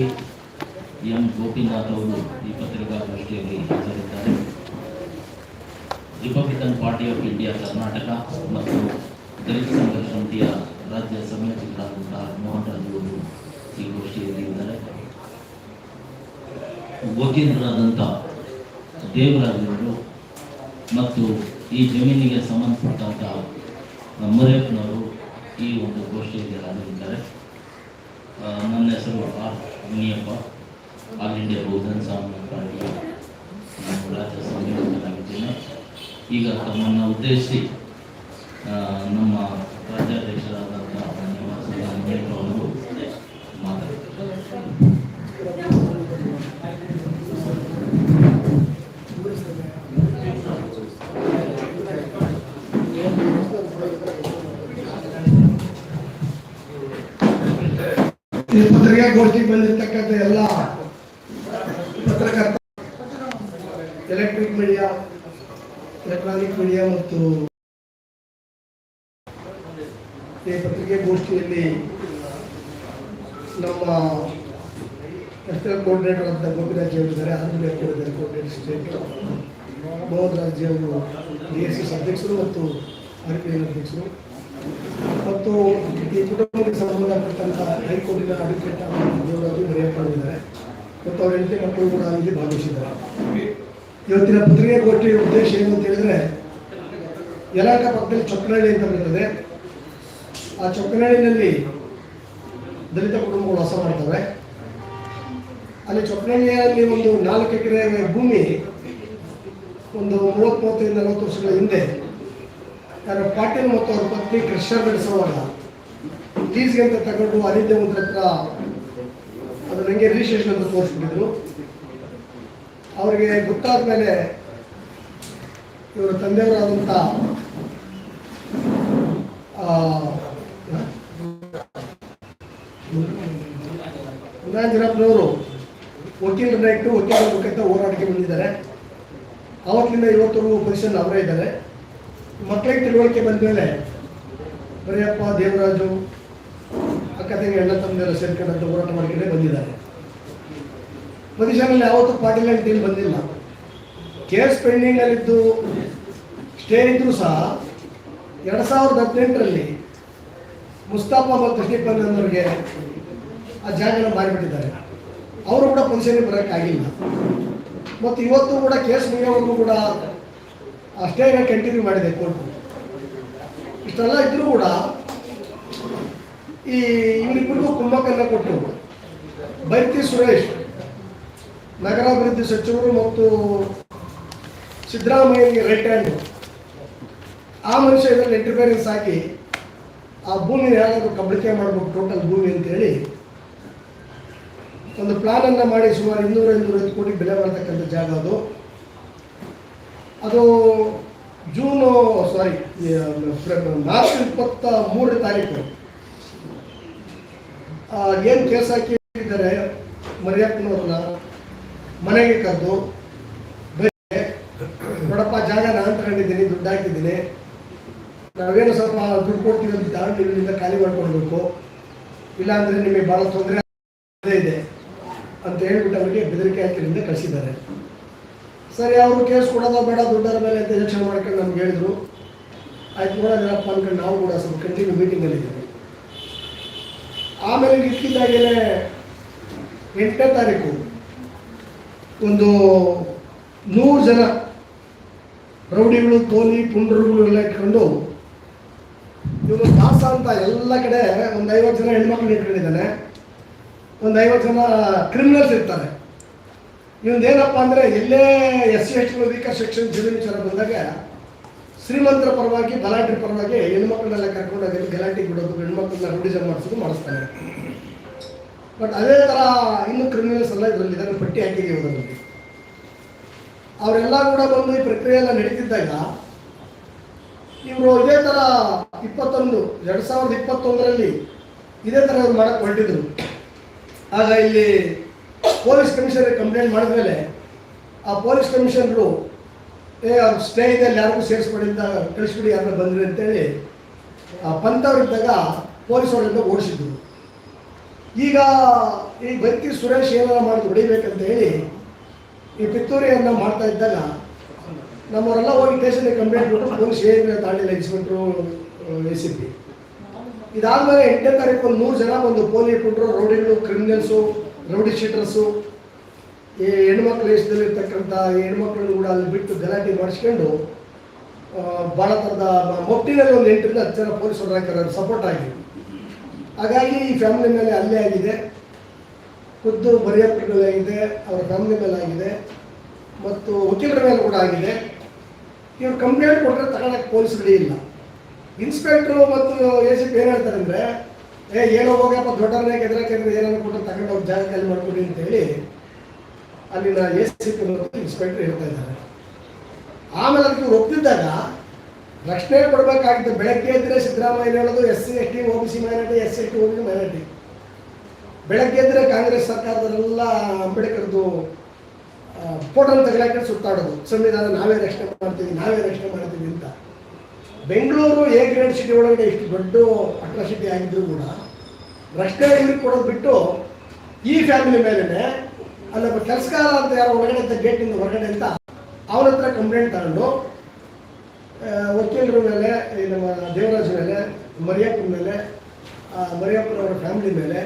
M Gopinath ಅವರು ಈ ಪತ್ರಿಕಾಗೋಷ್ಠಿಯಲ್ಲಿ ಹಾಜರಿದ್ದಾರೆ. Republican party of India Karnataka ಮತ್ತು ದಲಿತ ಸಂಘರ್ಷ ಸಮಿತಿಯ ರಾಜ್ಯ ಸಂಯೋಜಕರಾದಂತಹ ಮೋಹನ್ ರಾಜ್ ಅವರು ಈ ಗೋಷ್ಠಿಯಲ್ಲಿ ಇದ್ದಾರೆ. ವಕೀಲರಾದಂಥ ದೇವರಾಜರು ಮತ್ತು ಈ ಜಮೀನಿಗೆ ಸಂಬಂಧಪಟ್ಟಂತಹ ಮರೇಪ್ನವರು ಈ ಒಂದು ಗೋಷ್ಠಿಯಲ್ಲಿ ಹಾಜರಿದ್ದಾರೆ. ನನ್ನ ಹೆಸರು ಆರ್ ಮುನಿಯಪ್ಪ ಆಲ್ ಇಂಡಿಯಾ ಬೌದ್ಧನ್ ಸ್ವಾಮಿ ಪಾರ್ಟಿಯ ಈಗ ತಮ್ಮನ್ನು ಉದ್ದೇಶಿಸಿ ನಮ್ಮ ರಾಜ್ಯಾಧ್ಯಕ್ಷರಾದಂಥ ಅಂಬೇಡ್ಕರ್ ಅವರು ಈ ಪತ್ರಿಕಾಗೋಷ್ಠಿಗೆ ಬಂದಿರತಕ್ಕಂಥ ಎಲ್ಲ ಪತ್ರಕರ್ತ ಎಲೆಕ್ಟ್ರಿಕ್ ಮೀಡಿಯಾ ಎಲೆಕ್ಟ್ರಾನಿಕ್ ಮೀಡಿಯಾ ಮತ್ತು ಈ ಪತ್ರಿಕಾಗೋಷ್ಠಿಯಲ್ಲಿ ನಮ್ಮ ನ್ಯಾಷನಲ್ ಕೋಆರ್ಡಿನೇಟರ್ ಅಂತ ಗೋಪಿರಾಜ್ ಅವರಿದ್ದಾರೆ. Andhra coordinator state Mohan Raj D S S ಅಧ್ಯಕ್ಷರು ಮತ್ತು ಆರ್ ಪಿ ಎಲ್ ಅಧ್ಯಕ್ಷರು. ಮತ್ತು ಈ ಕುಟುಂಬಕ್ಕೆ ಸಂಬಂಧಪಟ್ಟಂತಹ ಹೈಕೋರ್ಟಿನ ಅಡ್ವೊಕೇಟ್ ದೇವರಾಜು ಬರೆಯಕೊಂಡಿದ್ದಾರೆ ಮತ್ತು ಅವರ ಹೆಂಡತಿ ಮಕ್ಕಳು ಕೂಡ ಇಲ್ಲಿ ಭಾಗವಹಿಸಿದ್ದಾರೆ. ಇವತ್ತಿನ ಪತ್ರಿಕಾಗೋಷ್ಠಿಯ ಉದ್ದೇಶ ಏನು ಅಂತ ಹೇಳಿದ್ರೆ, ಯಲಹಂಕ ಪಕ್ಕದಲ್ಲಿ ಚೊಕ್ಕನಹಳ್ಳಿ ಅಂತ ಬರ್ತದೆ ಆ ಚೊಕ್ಕನಹಳ್ಳಿನಲ್ಲಿ ದಲಿತ ಕುಟುಂಬಗಳು ವಾಸ ಮಾಡ್ತವೆ. ಅಲ್ಲಿ ಚೊಕ್ಕನಹಳ್ಳಿಯಲ್ಲಿ ಒಂದು ನಾಲ್ಕು ಎಕರೆ ಭೂಮಿ ಒಂದು ಮೂವತ್ತು ಮೂವತ್ತೈದು ನಲವತ್ತು ವರ್ಷಗಳ ಹಿಂದೆ ಯಾರು ಪಾಟೀಲ್ ಮತ್ತು ಅವ್ರ ಪತ್ನಿ ಕ್ರಿಶ್ಚರ್ ಬೆಳೆಸೋವಾಗ ಲೀಸ್ಗೆ ಅಂತ ತಗೊಂಡು ಅನಿದ್ಯ ಒಂದು ಹತ್ರ ಅದು ನನಗೆ ರಿಜಿಸ್ಟ್ರೇಷನ್ ಅಂತ ತೋರಿಸ್ಬಿಟ್ಟಿದ್ರು. ಅವರಿಗೆ ಗೊತ್ತಾದ ಮೇಲೆ ಇವರ ತಂದೆಯವರಾದಂಥ ಮುನಾಂಜನಪ್ಪನವರು ವಕೀಲರನ್ನ ಇಟ್ಟು ವಕೀಲರ ಮುಖಾಂತರ ಹೋರಾಟಕ್ಕೆ ಬಂದಿದ್ದಾರೆ. ಅವತ್ತಿನಿಂದ ಇವತ್ತರೆಗೂ ಪೊಸಿಷನ್ ಅವರೇ ಇದ್ದಾರೆ. ಮಕ್ಕಳಿಗೆ ತಿಳುವಳಿಕೆ ಬಂದ ಮೇಲೆ ಬರೆಯಪ್ಪ ದೇವರಾಜು, ಅಕ್ಕ, ತಂಗಿ ಎಲ್ಲ ತಮ್ಮದೆಲ್ಲ ಸೇರ್ಕೊಂಡಂತ ಹೋರಾಟ ಮಾಡ್ಕೊಂಡೇ ಬಂದಿದ್ದಾರೆ. ಪೊಸಿಷನಲ್ಲಿ ಯಾವತ್ತೂ ಪಾಟೀಲ್ ಅಂತ ಬಂದಿಲ್ಲ. ಕೇಸ್ ಪೆಂಡಿಂಗ್ ಅಲ್ಲಿದ್ದು ಸ್ಟೇ ಇದ್ದರೂ ಸಹ ಎರಡು ಸಾವಿರದ ಹದಿನೆಂಟರಲ್ಲಿ ಮುಸ್ತಾಫಾ ಮತ್ತು ಶ್ರೀಪನ್ ಅನ್ನೋರಿಗೆ ಆ ಜಾಗನ ಮಾರಿಬಿಟ್ಟಿದ್ದಾರೆ. ಅವರು ಕೂಡ ಪೊಸಿಷನ್ಗೆ ಬರೋಕ್ಕಾಗಿಲ್ಲ. ಮತ್ತು ಇವತ್ತು ಕೂಡ ಕೇಸ್ ಮುಗಿಯೋವರೆಗೂ ಕೂಡ ಅಷ್ಟೇ ಕಂಟಿನ್ಯೂ ಮಾಡಿದೆ ಕೋರ್ಟ್ ಇಷ್ಟೆಲ್ಲ ಇದ್ರೂ ಕೂಡ ಈ ಇವರಿಬ್ಬರಿಗೂ ಕುಂಭಕನ್ನ ಕೊಟ್ಟು ಬೈತಿ ಸುರೇಶ್, ನಗರಾಭಿವೃದ್ಧಿ ಸಚಿವರು ಮತ್ತು ಸಿದ್ದರಾಮಯ್ಯ ರೈಟ್ ಹ್ಯಾಂಡ್ ಆ ಮನುಷ್ಯ ಇದರಲ್ಲಿ ಇಂಟರ್ಫಿಯರೆನ್ಸ್ ಹಾಕಿ ಆ ಭೂಮಿನ ಯಾರಾದರೂ ಕಬಳಿಕೆ ಮಾಡಬೇಕು ಟೋಟಲ್ ಭೂಮಿ ಅಂತೇಳಿ ಒಂದು ಪ್ಲಾನನ್ನು ಮಾಡಿ ಸುಮಾರು ಇನ್ನೂರ ಇನ್ನೂರೈವತ್ತು ಕೋಟಿ ಬೆಲೆ ಮಾಡ್ತಕ್ಕಂಥ ಜಾಗ ಅದು. ಅದು ಜೂನು ಸಾರಿ ಮಾರ್ಚ್ ಇಪ್ಪತ್ತ ಮೂರನೇ ತಾರೀಕು. ಏನು ಕೇಸ್ ಹಾಕಿದ್ದಾರೆ ಮರಿಯಪ್ಪನವ್ರನ್ನ ಮನೆಗೆ ಕರೆದು ಬೇರೆ ನೋಡಪ್ಪ, ಜಾಗ ನಾನು ತಗೊಂಡಿದ್ದೀನಿ ದುಡ್ಡು ಹಾಕಿದ್ದೀನಿ. ನಾವೇನು ಸ್ವಲ್ಪ ದುಡ್ಡು ಕೊಡ್ತೀವಿ ಅಂತ ಇಲ್ಲಿಂದ ಖಾಲಿ ಮಾಡ್ಕೊಳ್ಬೇಕು. ಇಲ್ಲಾಂದ್ರೆ ನಿಮಗೆ ಭಾಳ ತೊಂದರೆ ಇದೆ ಅಂತ ಹೇಳ್ಬಿಟ್ಟು ಅವರಿಗೆ ಬೆದರಿಕೆ ಹಾಕಿರಿಂದ ಕಳಿಸಿದ್ದಾರೆ. ಸರಿ, ಅವರು ಕೇಸ್ ಕೊಡೋದ ಬೇಡ ದುಡ್ಡರ ಮೇಲೆ ಅಂತ ಯೋಚನೆ ಮಾಡ್ಕೊಂಡು ನಮ್ಗೆ ಹೇಳಿದ್ರು. ಆಯ್ತು ನೋಡೋದಿಲ್ಲಪ್ಪ ಅನ್ಕೊಂಡು ನಾವು ಕೂಡ ಸ್ವಲ್ಪ ಕಂಟಿನ್ಯೂ ಮೀಟಿಂಗಲ್ಲಿ ಇದ್ದೀವಿ. ಆಮೇಲೆ ಇಕ್ಕಿದ್ದಾಗಲೇ ಎಂಟನೇ ತಾರೀಕು, ಒಂದು ನೂರು ಜನ ರೌಡಿಗಳು, ತೋಲಿ, ಪುಂಡ್ರುಗಳು ಎಲ್ಲ ಇಟ್ಕೊಂಡು ಇವನು ದಾಸ ಅಂತ ಎಲ್ಲ ಕಡೆ ಒಂದು ಐವತ್ತು ಜನ ಹೆಣ್ಮಕ್ಳು ಇಟ್ಕೊಂಡಿದ್ದಾನೆ. ಒಂದು ಐವತ್ತು ಜನ ಕ್ರಿಮಿನಲ್ಸ್ ಇರ್ತಾರೆ. ಇವನ್ದೇನಪ್ಪ ಅಂದರೆ ಎಲ್ಲೇ ಎಸ್ ಸಿ ಎಸ್ ಟಿ ಶಿಕ್ಷಣ ಸೆಕ್ಷನ್ ಜಿಲ್ಲೆ ವಿಚಾರ ಬಂದಾಗ ಶ್ರೀಮಂತರ ಪರವಾಗಿ, ಗಲಾಟೆ ಪರವಾಗಿ ಹೆಣ್ಮಕ್ಳನ್ನೆಲ್ಲ ಅದೇ ಗಲಾಟೆ ಬಿಡೋದು, ಹೆಣ್ಮಕ್ಳನ್ನ ರೂಢಿಸಮ್ ಮಾಡಿಸೋದು ಮಾಡಿಸ್ತಾನೆ ಬಟ್ ಅದೇ ಥರ ಇನ್ನು ಕ್ರಿಮಿನಲ್ಸ್ ಎಲ್ಲ ಇದರಲ್ಲಿ ಇದನ್ನು ಪಟ್ಟಿ ಹಾಕಿದ್ದೀವಿ ಅದರಲ್ಲಿ ಅವರೆಲ್ಲ ಕೂಡ ಬಂದು ಈ ಪ್ರಕ್ರಿಯೆ ಎಲ್ಲ ನಡೀತಿದ್ದಾಗ ಇವರು ಇದೇ ಥರ ಇಪ್ಪತ್ತೊಂದು, ಎರಡು ಸಾವಿರದ ಇಪ್ಪತ್ತೊಂದರಲ್ಲಿ ಇದೇ ಥರ ಮಾಡಕ್ಕೆ ಹೊರಟಿದ್ರು. ಆಗ ಇಲ್ಲಿ ಪೊಲೀಸ್ ಕಮಿಷನರ್ ಕಂಪ್ಲೇಂಟ್ ಮಾಡಿದ ಮೇಲೆ ಆ ಪೊಲೀಸ್ ಕಮಿಷನರು, ಏ, ಅವ್ರ ಅಲ್ಲಿ ಯಾರಿಗೂ ಸೇರಿಸ್ಬಿಡಿಂದ ಕಳಿಸ್ಬಿಡಿ ಯಾರು ಬಂದ್ರಿ ಅಂತೇಳಿ ಆ ಪಂತವ್ರಿದ್ದಾಗ ಪೊಲೀಸ್ ಅವರಿಂದ ಓಡಿಸಿದ್ರು. ಈಗ ಈ ವ್ಯಕ್ತಿ ಸುರೇಶ್ ಏನಾರ ಮಾಡಿ ಹೊಡಿಬೇಕಂತ ಹೇಳಿ ಈ ಪಿತ್ತೂರಿಯನ್ನು ಮಾಡ್ತಾ ಇದ್ದಾಗ ನಮ್ಮವರೆಲ್ಲ ಹೋಗಿ ಸ್ಟೇಷನ್ಗೆ ಕಂಪ್ಲೇಂಟ್ ಕೊಟ್ಟು ಪೊಲೀಸ್ ಏನು ತಾಂಡಿಲ್ಲ ಇನ್ಸ್ಪೆಕ್ಟ್ರು ಎ ಸಿ ಪಿ ಇದಾದ್ಮೇಲೆ ಎಂಟನೇ ತಾರೀಕು ಒಂದು ನೂರು ಜನ ಬಂದು ಪೋಲಿ ಕೊಟ್ಟರು ರೌಡಿಗಳು ಕ್ರಿಮಿನಲ್ಸು ರೌಡಿ ಶೀಟರ್ಸು, ಈ ಹೆಣ್ಮಕ್ಳು ದೇಶದಲ್ಲಿರ್ತಕ್ಕಂಥ ಹೆಣ್ಮಕ್ಳನ್ನು ಕೂಡ ಅಲ್ಲಿ ಬಿಟ್ಟು ಗಲಾಟೆ ಮಾಡಿಸ್ಕೊಂಡು ಭಾಳ ಥರದ ಮೊಟ್ಟಿನಲ್ಲಿ ಒಂದು ಎಂಟರಿಂದ ಹತ್ತು ಜನ ಪೊಲೀಸರು ಹಾಕಿರೋದು ಸಪೋರ್ಟ್ ಆಗಿ ಹಾಗಾಗಿ ಈ ಫ್ಯಾಮಿಲಿ ಮೇಲೆ ಅಲ್ಲೇ ಆಗಿದೆ. ಖುದ್ದು ಬರಿಯಪ್ಪರ ಮೇಲೆ ಆಗಿದೆ ಅವರ ಫ್ಯಾಮಿಲಿ ಮೇಲೆ ಆಗಿದೆ. ಮತ್ತು ವಕೀಲರ ಮೇಲೆ ಕೂಡ ಆಗಿದೆ. ಇವ್ರು ಕಂಪ್ಲೇಂಟ್ ಕೊಟ್ಟರೆ ತಗೊಳಕ್ಕೆ ಪೊಲೀಸ್ ಇಲ್ಲ. ಇನ್ಸ್ಪೆಕ್ಟ್ರು ಮತ್ತು ಎ ಸಿ ಪಿ ಏನು ಹೇಳ್ತಾರೆ ಅಂದರೆ ಏ ಏನೋ ಹೋಗಪ್ಪ ದೊಡ್ಡವರನ್ನೇ ಕೆಂದ್ರ ಏನಾದ್ರು ಕೊಟ್ಟು ತಗೊಂಡು ಹೋಗಿ ಜಾಗ ಖಾಲಿ ಮಾಡ್ಕೊಡಿ ಅಂತ ಹೇಳಿ ಅಲ್ಲಿನ ಎ ಸಿ ಪಿ ಇನ್ಸ್ಪೆಕ್ಟರ್ ಹೇಳ್ತಾ ಇದ್ದಾರೆ. ಆಮೇಲೆ ಅದಕ್ಕೆ ಒಪ್ಪಿದ್ದಾಗ ರಕ್ಷಣೆ ಕೊಡಬೇಕಾಗಿತ್ತು ಬೆಳಗ್ಗೆ ಎದ್ದರೆ ಸಿದ್ದರಾಮಯ್ಯ ಹೇಳೋದು S C S T O B C minority S C S T O B C minority ಬೆಳಗ್ಗೆ ಎದ್ದರೆ ಕಾಂಗ್ರೆಸ್ ಸರ್ಕಾರದಲ್ಲೆಲ್ಲ ಅಂಬೇಡ್ಕರ್ದು ಫೋಟೋನ ತಗೊಳಕ್ಕೆ ಸುತ್ತಾಡೋದು. ಸಂವಿಧಾನ, ನಾವೇ ರಕ್ಷಣೆ ಮಾಡ್ತೀವಿ, ನಾವೇ ರಕ್ಷಣೆ ಮಾಡ್ತೀವಿ ಅಂತ. ಬೆಂಗಳೂರು ಎ ಗ್ರೇಡ್ ಸಿಟಿ ಒಳಗಡೆ ಇಷ್ಟು ದೊಡ್ಡ ಅಟ್ರಾಸಿಟಿ ಆಗಿದ್ರು ಕೂಡ ರಸ್ತೆ ಇವ್ರಿಗೆ ಕೊಡೋದು ಬಿಟ್ಟು ಈ ಫ್ಯಾಮಿಲಿ ಮೇಲೇ ಅಲ್ಲೊಬ್ಬ ಕೆಲಸಗಾರ ಅಂತ ಯಾರೋ ಒಳಗಡೆ ಅಂತ ಗೇಟಿಂದ ಹೊರಗಡೆ ಅಂತ ಅವನ ಹತ್ರ ಕಂಪ್ಲೇಂಟ್ ತಗೊಂಡು ವಕೀಲರ ಮೇಲೆ ನಮ್ಮ ದೇವರಾಜ್ ಮೇಲೆ, ಮರಿಯಪ್ಪನ ಮೇಲೆ ಮರಿಯಪ್ಪನವರ ಫ್ಯಾಮಿಲಿ ಮೇಲೆ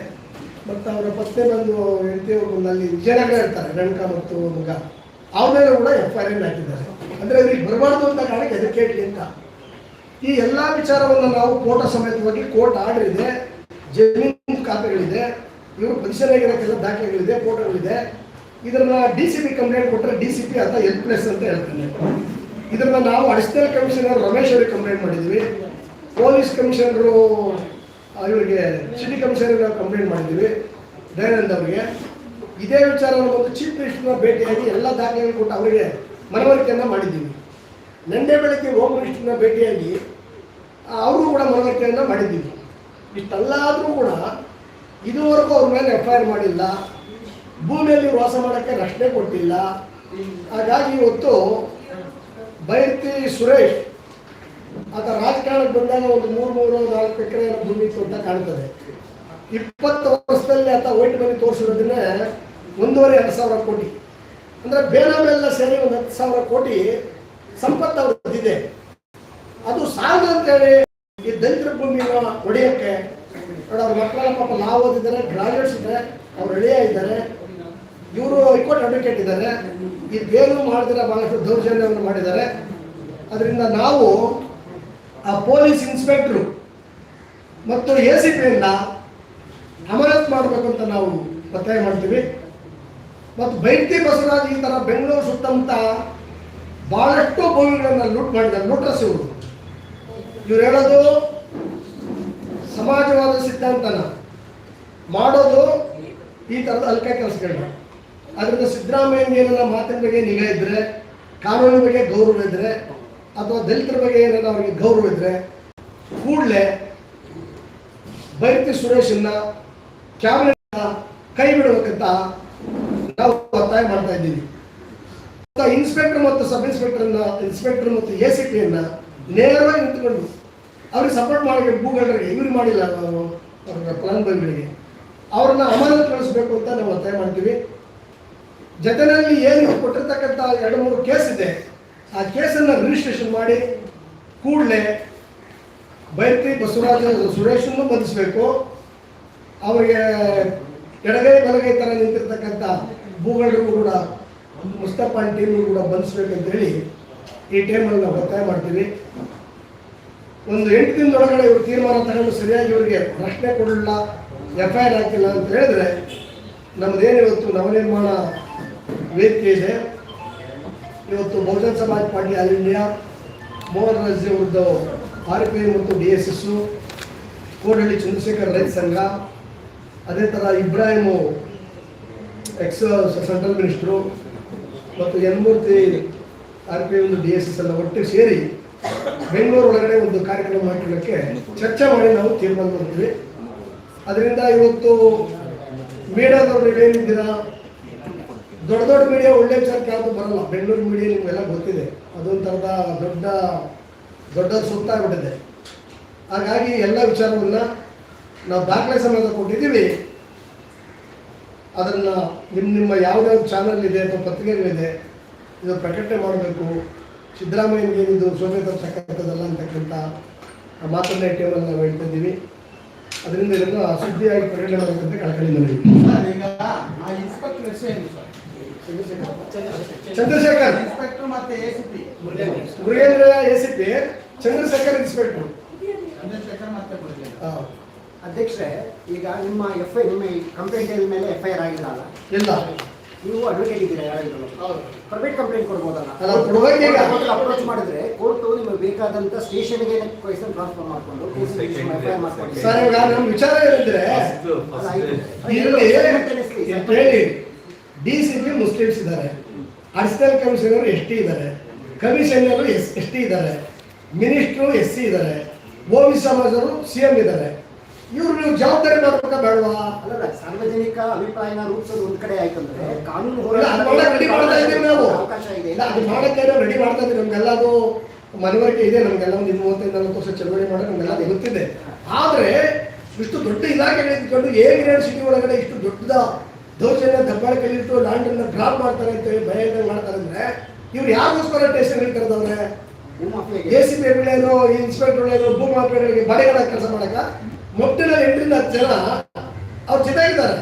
ಮತ್ತು ಅವರ ಪತ್ನಿ ಬಂದು ಹೆಂಡತಿ ಅಲ್ಲಿ ವಿಜಯನಗರ ಇರ್ತಾರೆ ರಣಕ ಮತ್ತು ಮಗ. ಅವ್ರ ಮೇಲೆ ಕೂಡ ಎಫ್ ಐ ಆರ್ ಹಾಕಿದ್ದಾರೆ. ಅಂದರೆ ಇವ್ರಿಗೆ ಬರಬಾರ್ದು ಅಂತ ಕಾರಣಕ್ಕೆ ಇಡ್ಲಿ ಅಂತ. ಈ ಎಲ್ಲ ವಿಚಾರವನ್ನು ನಾವು ಫೋಟೋ ಸಮೇತವಾಗಿ ಕೋರ್ಟ್ ಆರ್ಡರ್ ಇದೆ, ಜಮೀನು ಖಾತೆಗಳಿದೆ, ಇವರು ಪೊಸಿಷನ್ ಆಗಿರೋಕ್ಕೆಲ್ಲ ದಾಖಲೆಗಳಿದೆ, ಫೋಟೋಗಳಿದೆ. ಇದನ್ನ ಡಿ ಸಿ ಪಿ ಕಂಪ್ಲೇಂಟ್ ಕೊಟ್ಟರೆ ಡಿ ಸಿ ಪಿ ಅಥವಾ ಎಲ್ ಹೆಲ್ಪ್ಲೆಸ್ ಅಂತ ಹೇಳ್ತಾನೆ. ಇದನ್ನ ನಾವು ಅಡಿಷನಲ್ ಕಮಿಷನರ್ ರಮೇಶ್ ಅವರಿಗೆ ಕಂಪ್ಲೇಂಟ್ ಮಾಡಿದ್ವಿ. ಪೊಲೀಸ್ ಕಮಿಷನರು ಇವರಿಗೆ ಸಿಟಿ ಕಮಿಷನರ್ ಕಂಪ್ಲೇಂಟ್ ಮಾಡಿದ್ವಿ, ದಯಾನಂದ್ ಅವರಿಗೆ. ಇದೇ ವಿಚಾರವನ್ನು ಒಂದು ಚೀಫ್ ಮಿನಿಸ್ಟರ್ನ ಭೇಟಿಯಾಗಿ ಎಲ್ಲ ದಾಖಲೆಗಳು ಕೊಟ್ಟು ಅವರಿಗೆ ಮನವರಿಕೆಯನ್ನು ಮಾಡಿದ್ದೀವಿ. ನಂದೇ ಬೆಳಗ್ಗೆ ಹೋಮ್ ಮಿನಿಸ್ಟರ್ನ ಭೇಟಿಯಾಗಿ ಅವರು ಕೂಡ ಮನವರಿಕೆಯನ್ನು ಮಾಡಿದ್ದೀವಿ. ಇಷ್ಟೆಲ್ಲಾದರೂ ಕೂಡ ಇದುವರೆಗೂ ಅವ್ರ ಮೇಲೆ ಎಫ್ ಐ ಆರ್ ಮಾಡಿಲ್ಲ. ಭೂಮಿಯಲ್ಲಿ ವಾಸ ಮಾಡೋಕ್ಕೆ ರಕ್ಷಣೆ ಕೊಟ್ಟಿಲ್ಲ. ಹಾಗಾಗಿ ಇವತ್ತು ಬೈರ್ತಿ ಸುರೇಶ್ ಆತ ರಾಜಕಾರಣಕ್ಕೆ ಬಂದಾಗ ಒಂದು ಮೂರು ಮೂರು, ನಾಲ್ಕು ಎಕರೆ ಭೂಮಿ ಅಂತ ಕಾಣ್ತದೆ. ಇಪ್ಪತ್ತು ವರ್ಷದಲ್ಲಿ ಆತ ವೈಟ್ ಮನಿ ತೋರಿಸಿರೋದನ್ನೇ ಒಂದೂವರೆ, ಎರಡು ಸಾವಿರ ಕೋಟಿ. ಅಂದರೆ ಬೇನಾಮೆಲ್ಲ ಸೇರಿ ಒಂದು ಹತ್ತು ಸಾವಿರ ಕೋಟಿ ಸಂಪತ್ತು ಅವ್ರದ್ದಿದೆ. ಅದು ಸಾಲದು ಅಂತೇಳಿ ಈ ದಲಿತರ ಭೂಮಿನ ಹೊಡೆಯಕ್ಕೆ ಅವ್ರ ಮಕ್ಕಳ ಪಾಪ ನಾವು ಓದಿದ್ದಾರೆ ಗ್ರಾಜುಯೇಟ್ಸ್ ಇದ್ದಾರೆ, ಅವ್ರು ರೆಡಿಯೇ ಇದ್ದಾರೆ. ಇವರು ಹೈಕೋರ್ಟ್ ಅಡ್ವೊಕೇಟ್ ಇದ್ದಾರೆ. ಇದೇನು ಮಾಡಿದ್ರೆ ಬಹಳಷ್ಟು ದೌರ್ಜನ್ಯವನ್ನು ಮಾಡಿದ್ದಾರೆ. ಅದರಿಂದ ನಾವು ಆ ಪೊಲೀಸ್ ಇನ್ಸ್ಪೆಕ್ಟ್ರು ಮತ್ತು ಎ ಸಿ ಪಿಯಿಂದ ಅಮಾನತ್ ಮಾಡಬೇಕು ಅಂತ ನಾವು ಒತ್ತಾಯ ಮಾಡ್ತೀವಿ. ಮತ್ತು ಬೈಟಿ ಬಸವರಾಜ್ ಈ ಥರ ಬೆಂಗಳೂರು ಸುತ್ತಮುತ್ತ ಭಾಳಷ್ಟು ಭೂಮಿಗಳನ್ನು ಲೂಟ್ ಮಾಡಿದ್ದಾರೆ. ಲೂಟ್ರಸ್ ಇವರು. ಇವ್ರು ಹೇಳೋದು ಸಮಾಜವಾದ ಸಿದ್ಧಾಂತನ. ಮಾಡೋದು ಈ ಥರದ ಅಲ್ಕೆ ಕೆಲಸಗಳನ್ನ ಅದರಿಂದ ಸಿದ್ದರಾಮಯ್ಯ ಏನಾರ ಮಾತಿನ ಬಗ್ಗೆ ನಿಗಾ ಇದ್ರೆ, ಕಾನೂನಿನ ಬಗ್ಗೆ ಗೌರವ ಇದ್ರೆ, ಅಥವಾ ದಲಿತರ ಬಗ್ಗೆ ಏನಾರ ಅವರಿಗೆ ಗೌರವ ಇದ್ರೆ, ಕೂಡಲೇ ಬೈರತಿ ಸುರೇಶನ್ನ ಕ್ಯಾಬಿನೆಟ್ ಕೈ ಬಿಡಬೇಕಂತ ನಾವು ಒತ್ತಾಯ ಮಾಡ್ತಾ ಇದ್ದೀವಿ. ಇನ್ಸ್ಪೆಕ್ಟರ್ ಮತ್ತು ಸಬ್ ಇನ್ಸ್ಪೆಕ್ಟರ್ನ, ಇನ್ಸ್ಪೆಕ್ಟರ್ ಮತ್ತು ಎ ಸಿ ಪಿಯನ್ನ ನೇರವಾಗಿ ನಿಂತ್ಕೊಂಡು ಅವ್ರಿಗೆ ಸಪೋರ್ಟ್ ಮಾಡಬೇಕು ಭೂಗಳ್ಳರಿಗೆ ಇವ್ರು ಮಾಡಿಲ್ಲ ನಾವು ಅವ್ರ? ಫಲಾನುಭವಿಗಳಿಗೆ ಅವ್ರನ್ನ ಅಮಾನತ್ ಕಳಿಸ್ಬೇಕು ಅಂತ ನಾವು ಒತ್ತಾಯ ಮಾಡ್ತೀವಿ. ಜೊತೆಯಲ್ಲಿ ಏನು ಕೊಟ್ಟಿರ್ತಕ್ಕಂಥ ಎರಡು ಮೂರು ಕೇಸ್ ಇದೆ, ಆ ಕೇಸನ್ನು ರಿಜಿಸ್ಟ್ರೇಷನ್ ಮಾಡಿ ಕೂಡಲೇ ಬೈರ್ತಿ ಬಸವರಾಜ ಸುರೇಶನ್ನು ಬಂಧಿಸಬೇಕು. ಅವರಿಗೆ ಎಡಗೈ ಬಲಗೈ ಥರ ನಿಂತಿರ್ತಕ್ಕಂಥ ಭೂಗಳಿಗೂ ಕೂಡ ಮುಸ್ತಫಾನ್ ಟೀಮ್ಗೂ ಕೂಡ ಬಂಧಿಸ್ಬೇಕಂತ ಹೇಳಿ ಈ ಟೈಮಲ್ಲಿ ನಾವು ಒತ್ತಾಯ ಮಾಡ್ತೀವಿ. ಒಂದು ಎಂಟು ದಿನದೊಳಗಡೆ ಇವರು ತೀರ್ಮಾನ ತಗೊಂಡು ಸರಿಯಾಗಿ ಇವರಿಗೆ ಪ್ರಶ್ನೆ ಕೊಡಲಿಲ್ಲ ಎಫ್ ಐ ಆರ್ ಹಾಕಿಲ್ಲ ಅಂತ ಹೇಳಿದ್ರೆ ನಮ್ಮದೇನು ಇವತ್ತು ನವನಿರ್ಮಾಣ ವೇದಿಕೆ ಇದೆ. ಇವತ್ತು Bahujan Samaj party all India, Mohan Raj ಅವ್ರದ್ದು ಆರ್ ಪಿ ಐ ಮತ್ತು D S S Kodahalli Chandrashekhar ರೈತ ಸಂಘ, ಅದೇ ಥರ ಇಬ್ರಾಹಿಮು ಎಕ್ಸ್ ಸೆಂಟ್ರಲ್ ಮಿನಿಸ್ಟ್ರು ಮತ್ತು ಯನ್ಮೂರ್ತಿ ಆರ್ ಪಿ ಒಂದು ಡಿ ಎಸ್ ಎಸ್ ಎಲ್ಲ ಒಟ್ಟು ಸೇರಿ ಬೆಂಗಳೂರು ಒಳಗಡೆ ಒಂದು ಕಾರ್ಯಕ್ರಮ ಮಾಡಿರೋಕ್ಕೆ ಚರ್ಚೆ ಮಾಡಿ ನಾವು ತೀರ್ಮಾನ ಮಾಡ್ತೀವಿ. ಅದರಿಂದ ಇವತ್ತು ಮೀಡಿಯಾದವ್ರು ಏನಿದ್ದೀರ? ದೊಡ್ಡ ದೊಡ್ಡ ಮೀಡಿಯಾ ಒಳ್ಳೆ ವಿಚಾರಕ್ಕೆ ಯಾವುದು ಬರಲ್ಲ. ಬೆಂಗಳೂರು ಮೀಡಿಯಾ ನಿಮಗೆಲ್ಲ ಗೊತ್ತಿದೆ. ಅದೊಂಥರದ ದೊಡ್ಡ ದೊಡ್ಡ ಸುತ್ತಾಗ್ಬಿಟ್ಟಿದೆ ಹಾಗಾಗಿ ಎಲ್ಲ ವಿಚಾರವನ್ನು ನಾವು ದಾಖಲೆ ಸಮೇತ ಕೊಟ್ಟಿದ್ದೀವಿ. ಅದನ್ನು ನಿಮ್ಮ ನಿಮ್ಮ ಯಾವುದ್ಯಾವ್ದು ಚಾನಲ್ ಇದೆ ಅಥವಾ ಪತ್ರಿಕೆಗಳಿದೆ ಇದು ಪ್ರಕಟಣೆ ಮಾಡಬೇಕು. ಸಿದ್ದರಾಮಯ್ಯನಿಗೆ ಇದು ಶೋಭೆ ತರ್ಸಕ್ಕಂಥದ್ದಲ್ಲ ಅಂತಕ್ಕಂಥ ಆ ಮಾತನ್ನ ಟೇಬಲ್ ನಾವು ಹೇಳ್ತಾ ಇದ್ದೀವಿ. ಅದರಿಂದ ಇದನ್ನು ಸುದ್ದಿಯಾಗಿ ಪ್ರಕಟಣೆ ಮಾಡಬೇಕಂತ ಕಳಕಳಿ ನನಗೆ ಚಂದ್ರಶೇಖರ್. ಇನ್ಸ್ಪೆಕ್ಟರ್ ಮತ್ತೆ ACP Murugendra A C P Chandrashekhar inspector Chandrashekhar ಮತ್ತೆ ಮುರುಗೇಂದ್ರ. ಅಧ್ಯಕ್ಷರೇ ಈಗ ನಿಮ್ಮ ಎಫ್ ಐ ನಿಮ್ಮ ಕಂಪ್ಲೇಂಟ್ ಮೇಲೆ ಎಫ್ ಐ ಆರ್ ಆಗಿಲ್ಲ ಅಲ್ಲ? ಇಲ್ಲ. ನೀವು ಅಡ್ವೊಕೇಟ್ ಇದ್ದೀರಾ ಯಾರಾದ್ರು ಪ್ರೈವೇಟ್ ಕಂಪ್ಲೇಂಟ್ ಕೊಡ್ಬೋದಲ್ಲ. ಅಪ್ರೋಚ್ ಮಾಡಿದ್ರೆ ಕೋರ್ಟ್ ನಿಮಗೆ ಬೇಕಾದಂತ ಸ್ಟೇಷನ್ಗೆ ಕ್ವಶನ್ ಟ್ರಾನ್ಸ್ಫರ್ ಮಾಡಿಕೊಂಡು ಸರ್ ಇವಾಗ ನಮ್ಮ ವಿಚಾರ ಏನಂದ್ರೆ ಹೇಳಿ ಡಿ ಸಿ ಪಿ ಮುಸ್ಲಿಮ್ಸ್ ಇದ್ದಾರೆ. ಅಡಿಷನಲ್ ಕಮಿಷನರ್ ಎಸ್ ಟಿ ಇದ್ದಾರೆ. ಕಮಿಷನರ್ ಎಸ್ ಎಸ್ ಟಿ ಇದ್ದಾರೆ. ಮಿನಿಸ್ಟ್ರು ಎಸ್ ಸಿ ಇದ್ದಾರೆ. ಓ ಸಮಾಜರು ಸಿ ಎಂ ಇದ್ದಾರೆ. ಇವ್ರು ನೀವು ಜವಾಬ್ದಾರಿ ಮಾಡ್ಬೇಕಾ ಬೇಡವಾ? ಅಲ್ಲ ಸಾರ್ವಜನಿಕ ಅಭಿಪ್ರಾಯನ ರೂಪಿಸೋದು ಒಂದ್ ಕಡೆ ಆಯ್ತಂದ್ರೆ ಕಾನೂನು ರೆಡಿ ಮಾಡ್ತಾ ಇದ್ದೀವಿ ನಾವು. ಅವಕಾಶ ಇದೆ. ಇಲ್ಲ ಅದು ಮಾಡಕ್ಕೆ ರೆಡಿ ಮಾಡ್ತಾ ಇದ್ದೀವಿ. ನಮ್ಗೆಲ್ಲ ಅದು ಮನವರಿಕೆ ಇದೆ ನಮ್ಗೆಲ್ಲ ಒಂದು ಮೂವತ್ತೈದು ನಲವತ್ತು ವರ್ಷ ಚಳವಳಿ ಮಾಡೋ ನಮ್ಗೆಲ್ಲ ಅದು ಗೊತ್ತಿದೆ. ಆದ್ರೆ ಇಷ್ಟು ದೊಡ್ಡ ಇಲಾಖೆಗಳು ಇದ್ಕೊಂಡು ಎ ಗ್ರೇಡ್ ಸಿಟಿ ಒಳಗಡೆ ಇಷ್ಟು ದೊಡ್ಡದ ದೌರ್ಜನ್ಯ ಲ್ಯಾಂಡ್ ಅನ್ನ ಡ್ರಾಪ್ ಮಾಡ್ತಾರೆ ಅಂತ ಹೇಳಿ ಭಯ ಮಾಡ್ತಾರೆ ಅಂದ್ರೆ ಇವ್ರು ಯಾರಿಗೋಸ್ಕರ ಟೇಷನ್ ಕರೆದವ್ರೆ ಎ ಸಿ ಪಿ ಎಮ್ಎಲ್ஏನೋ ಇನ್ಸ್ಪೆಕ್ಟರ್ ಭೂ ಮಾಫಿಯಾಗಳಿಗೆ ಬರೆಗಳ ಕೆಲಸ ಮಾಡಕ ಮೊಟ್ಟಿನ ಎಂಟರಿಂದ ಹತ್ತು ಜನ ಅವ್ರು ಚೆನ್ನಾಗಿದ್ದಾರೆ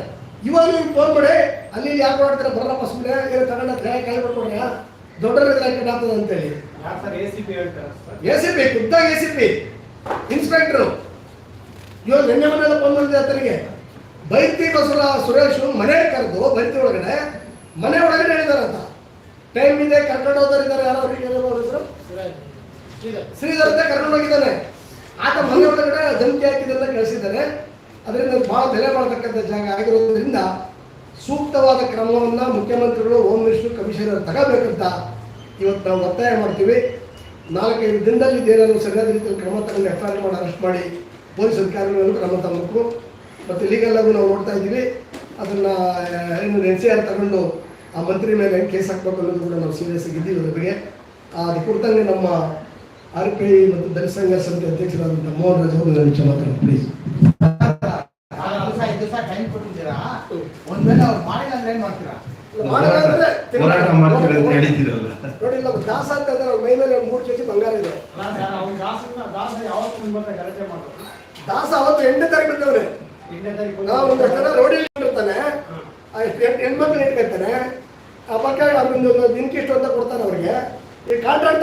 ಇವಾಗ ನೀವು ಫೋನ್ ಮಾಡಿ ಅಲ್ಲಿ ಯಾಕೆ ಮಾಡ್ತಾರೆ ಬರಲ್ಲ ಸುಮ್ಮನೆ ಏನೋ ತಗೊಂಡ ಕೈ ಕೊಟ್ಕೊಂಡ್ರೆ ದೊಡ್ಡವರ ಆಗ್ತದೆ ಅಂತೇಳಿ. ACP ಹೇಳ್ತಾರೆ ಸರ್? ಎ ಸಿ ಪಿ ಖುದ್ದಾಗಿ ಎ ಸಿ ಪಿ ಇನ್ಸ್ಪೆಕ್ಟರ್ ಇವಾಗ ನಿನ್ನೆ ಮನೆಯಲ್ಲ ಫೋನ್ ಮಾಡಿದೆ ಆತನಿಗೆ ಬೈತಿ ಬಸವರ ಸುರೇಶ್ ಮನೆ ಕರೆದು ಬೈತಿ ಒಳಗಡೆ ಮನೆ ಒಳಗಡೆ ಅಂತ. ಟೈಮ್ ಇದೆ ಕರ್ಕೊಂಡು ಹೋದರಿದ್ದಾರೆ ಯಾರು ಶ್ರೀಧರ್ ಅಂತ ಕರ್ಕೊಂಡು ಹೋಗಿದ್ದಾನೆ. ಆತ ಮನೆ ಒಳಗಡೆ ಜಂತಿ ಹಾಕಿದೆಲ್ಲ ಕಳಿಸಿದ್ದಾರೆ. ಅದರಿಂದ ಬಹಳ ಬೆಲೆ ಮಾಡತಕ್ಕಂಥ ಜಾಗ ಆಗಿರೋದ್ರಿಂದ ಸೂಕ್ತವಾದ ಕ್ರಮವನ್ನ ಮುಖ್ಯಮಂತ್ರಿಗಳು, ಹೋಮ್ ಮಿನಿಸ್ಟರ್, ಕಮಿಷನರ್ ತಗೋಬೇಕಂತ ಇವತ್ತು ನಾವು ಒತ್ತಾಯ ಮಾಡ್ತೀವಿ. ನಾಲ್ಕೈದು ದಿನದಲ್ಲಿ ಇದೇನಾದ್ರು ಸರಿಯಾದ ರೀತಿಯಲ್ಲಿ ಕ್ರಮ ತಗೊಂಡು ಎಫ್ ಐ ಆರ್ ಮಾಡಿ, ಅರೆಸ್ಟ್ ಮಾಡಿ ಪೊಲೀಸ್ ಅಧಿಕಾರಿಗಳು ಕ್ರಮ ತಗೋಬೇಕು. ಮತ್ತು ಲೀಗಲ್ ಆಗೂ ನಾವು ನೋಡ್ತಾ ಇದ್ದೀವಿ. ಅದನ್ನ ಏನು ಎನ್ ಸಿ ಆರ್ ತಗೊಂಡು ಆ ಮಂತ್ರಿ ಮೇಲೆ ಹೆಂಗೆ ಕೇಸ್ ಹಾಕ್ಬೇಕು ಅನ್ನೋದು ಕೂಡ ನಾವು ಸೀರಿಯಸ್ ಆಗಿದ್ದೀವಿ ಅದ್ರ ಬಗ್ಗೆ. ಅದು ಕುರಿತಂಗೆ ನಮ್ಮ ಆರ್ ಪಿ ಐ ಮತ್ತು ದಲಿತ ಸಂಘ ಸಮಿತಿ ಅಧ್ಯಕ್ಷರಾದಂಥ ಮೋಹನ್ ರಾಜ್ ಅವರು ನನ್ನ ವಿಷಯ ಮಾತಾಡೋದು ಪ್ಲೀಸ್ ಮಾಡ್ತೀರಾ ಅಂತ ಹೇಳಿದ್ದೀರಲ್ಲ ನೋಡಿ ಇಲ್ಲ ದಾಸ ಅಂತ ಮೈ ಮೇಲೆ ಮೂರು ಕೆಜಿ ಬಂಗಾರ ಇದೆ. ಅವ್ನು ದಾಸನ ದಾಸ ಅವತ್ತು ಎಂಟನೇ ತಾರೀಕು ಬಂದವ್ರೆ. ಎಂಟನೇ ತಾರೀಕು ನಾವು ಒಂದಷ್ಟು ಜನ ರೋಡಲ್ಲಿ ಇರ್ತಾನೆ ಹೆಣ್ಮಕ್ಳು ಇಟ್ಕೊಳ್ತಾನೆ ಆ ಪಕ್ಕ ಅವ್ರಿಂದ ದಿನಕ್ಕೆ ಇಷ್ಟು ಅಂತ ಕೊಡ್ತಾನೆ ಅವ್ರಿಗೆ. ಈ ಕಾಂಟ್ರಾಕ್ಟ್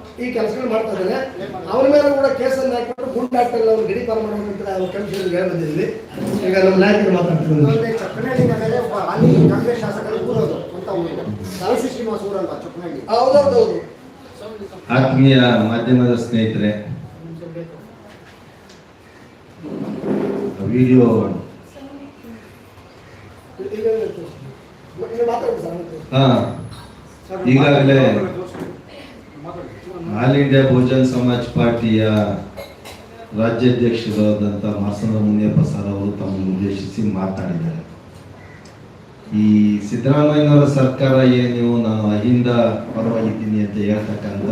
ಈ ಕೆಲಸಗಳು ಮಾಡ್ತಾ ಇದ್ದಾನೆ ಅವನ ಮೇಲೆ ಕೂಡ ಕೇಸನ್ನು ಹಾಕಿಕೊಂಡು ಗುಂಡಾಟಲ್ಲಿ ಅವ್ರು ಗಡಿಪಾರ ಮಾಡಬೇಕಂತ ಅವ್ರ ಕಮಿಷನ್ ಹೇಳಿ ಬಂದಿದ್ದೀವಿ ಈಗ ನಮ್ಮ ನಾಯಕರು ಮಾತಾಡ್ತಿದ್ದಾರೆ ಇನ್ನೊಂದು ಚಪ್ಪನಹಳ್ಳಿನ ಮೇಲೆ ಹಾಲಿ ಕಾಂಗ್ರೆಸ್ ಶಾಸಕರು ಊರೋದು ಅಂತ ಸಾಯಿಸಿ ಶ್ರೀನಿವಾಸ್ ಊರಲ್ವಾ ಚಪ್ಪನಹಳ್ಳಿ ಹೌದೌದೌದು ಆತ್ಮೀಯ ಮಾಧ್ಯಮದ ಸ್ನೇಹಿತರೆ ವಿಡಿಯೋ ಈಗಾಗಲೇ ಆಲ್ ಇಂಡಿಯಾ ಬಹುಜನ್ ಸಮಾಜ್ ಪಾರ್ಟಿಯ ರಾಜ್ಯಾಧ್ಯಕ್ಷರಾದಂಥ ಮಾಸನ ಮುನಿಯಪ್ಪ ಸರ್ ಅವರು ತಮ್ಮನ್ನು ಉದ್ದೇಶಿಸಿ ಮಾತನಾಡಿದ್ದಾರೆ ಈ ಸಿದ್ದರಾಮಯ್ಯನವರ ಸರ್ಕಾರ ಏನು, ನಾನು ಅಹಿಂದ ಪರವಾಗಿದ್ದೀನಿ ಅಂತ ಹೇಳ್ತಕ್ಕಂಥ